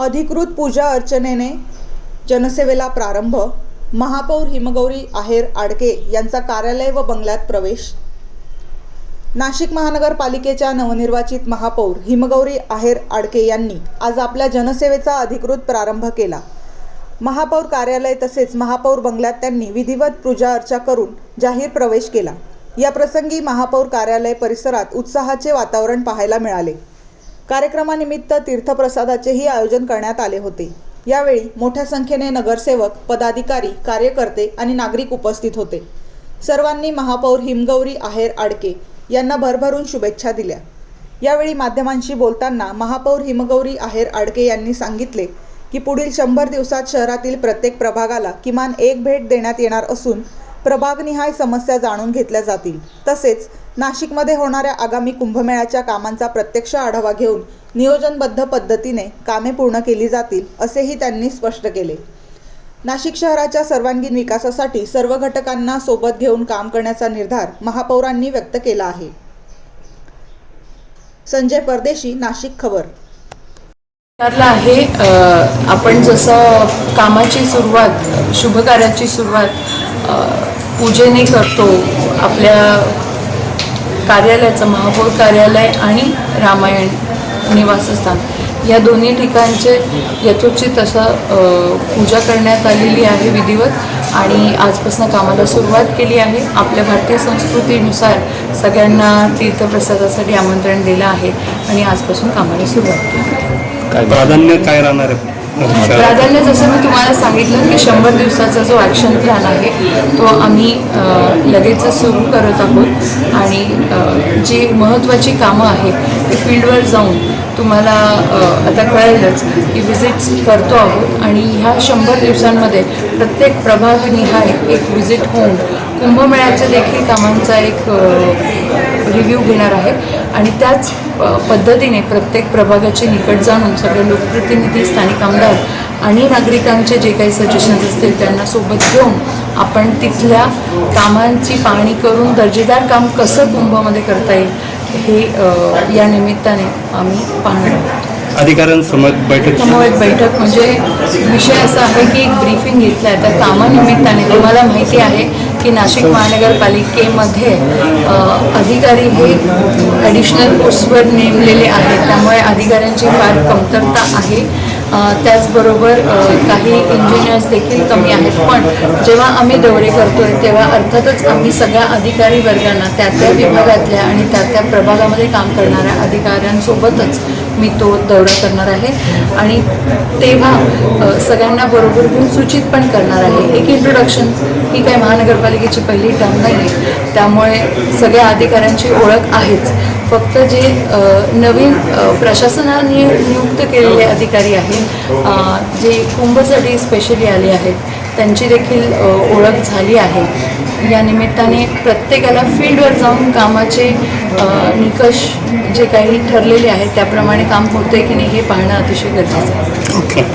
अधिकृत पूजा अर्चनेने जनसेवेला प्रारंभ. महापौर हिमगौरी आहेर आडके यांचा कार्यालय व बंगल्यात प्रवेश. नाशिक महानगरपालिकेच्या नवनिर्वाचित महापौर हिमगौरी आहेर आडके यांनी आज आपल्या जनसेवेचा अधिकृत प्रारंभ केला. महापौर कार्यालय तसेच महापौर बंगल्यात त्यांनी विधिवत पूजा अर्चा करून जाहीर प्रवेश केला. या प्रसंगी महापौर कार्यालय परिसरात उत्साहाचे वातावरण पाहायला मिळाले. कार्यक्रमानिमित्त तीर्थप्रसादाचेही आयोजन करण्यात आले होते. यावेळी मोठ्या संख्येने नगरसेवक पदाधिकारी कार्यकर्ते आणि नागरिक उपस्थित होते. सर्वांनी महापौर हिमगौरी आहेर आडके यांना भरभरून शुभेच्छा दिल्या. यावेळी माध्यमांशी बोलताना महापौर हिमगौरी आहेर आडके यांनी सांगितले की पुढील शंभर दिवसात शहरातील प्रत्येक प्रभागाला किमान एक भेट देण्यात येणार असून प्रभागनिहाय समस्या जाणून घेतल्या जातील. तसेच नाशिकमध्ये होणाऱ्या आगामी कुंभमेळ्याच्या कामांचा प्रत्यक्ष आढावा घेऊन नियोजनबद्ध पद्धतीने कामे पूर्ण केली जातील असेही त्यांनी स्पष्ट केले. नाशिक शहराच्या सर्वांगीण विकासासाठी सर्व घटकांना सोबत घेऊन काम करण्याचा निर्धार महापौरांनी व्यक्त केला आहे. संजय परदेशी नाशिक खबर. आहे आपण जसं कामाची सुरुवात शुभकार्याची सुरुवात पूजेने करतो आपल्या कार्यालयाचं महापौर कार्यालय आणि रामायण निवासस्थान. या दोन्ही ठिकाणचे यथोचित असं पूजा करण्यात आलेली आहे विधिवत आणि आजपासून कामाला सुरुवात केली आहे. आपल्या भारतीय संस्कृतीनुसार सगळ्यांना तीर्थप्रसादासाठी आमंत्रण दिलं आहे आणि आजपासून कामाला सुरुवात केली काय प्राधान्य काय राहणार आहे? प्राधान्य जसं मी तुम्हाला सांगितलं की शंभर दिवसाचा जो ॲक्शन प्लॅन आहे तो आम्ही लगेच लगेचच सुरू करत आहोत. आणि जी महत्त्वाची कामं आहेत ते फील्डवर जाऊन तुम्हाला आता कळेलच की व्हिजिट्स करतो आहोत. आणि ह्या शंभर दिवसांमध्ये प्रत्येक प्रभागनिहाय एक व्हिजिट होऊन कुंभमेळ्याच्या देखील कामांचा एक रिव्ह्यू घेणार आहे. आणि त्याच पद्धतीने प्रत्येक प्रभागाचे निकट जाणून सगळे लोकप्रतिनिधी स्थानिक आमदार आणि नागरिकांचे जे काही सजेशन्स असतील त्यांना सोबत घेऊन आपण तिथल्या कामांची पाहणी करून दर्जेदार काम कसं कुंभमध्ये करता येईल हे या निमित्ताने आम्ही पाहणार आहोत. अधिकाऱ्यांसमोर बैठक समवेत बैठक म्हणजे विषय असा आहे की एक ब्रीफिंग घेतलं आहे त्या कामानिमित्ताने तुम्हाला माहिती आहे की नाशिक महानगरपालिकेमध्ये अधिकारी हे ॲडिशनल पोस्टवर नेमलेले आहेत. त्यामुळे अधिकाऱ्यांची फार कमतरता आहे. त्याचबरोबर काही इंजिनियर्स देखील कमी आहेत. पण जेव्हा आम्ही दौरे करतोय तेव्हा अर्थातच आम्ही सगळ्या अधिकारी वर्गांना त्या त्या विभागातल्या आणि त्या त्या प्रभागामध्ये काम करणाऱ्या अधिकाऱ्यांसोबतच मी तो दौरा करणार आहे. आणि तेव्हा सगळ्यांना बरोबर घेऊन सूचित पण करणार आहे. एक इंट्रोडक्शन ही काय महानगरपालिकेची पहिली टर्म नाही आहे त्यामुळे सगळ्या अधिकाऱ्यांची ओळख आहेच. फक्त जे नवीन प्रशासनाने नियुक्त केलेले अधिकारी आहेत जे कुंभसाठी स्पेशली आले आहेत त्यांची देखील ओळख झाली आहे. या निमित्ताने प्रत्येकाला फील्डवर जाऊन कामाचे निकष जे काही ठरलेले आहेत त्याप्रमाणे काम होते की नाही हे पाहणं अतिशय गरजेचं आहे. ओके.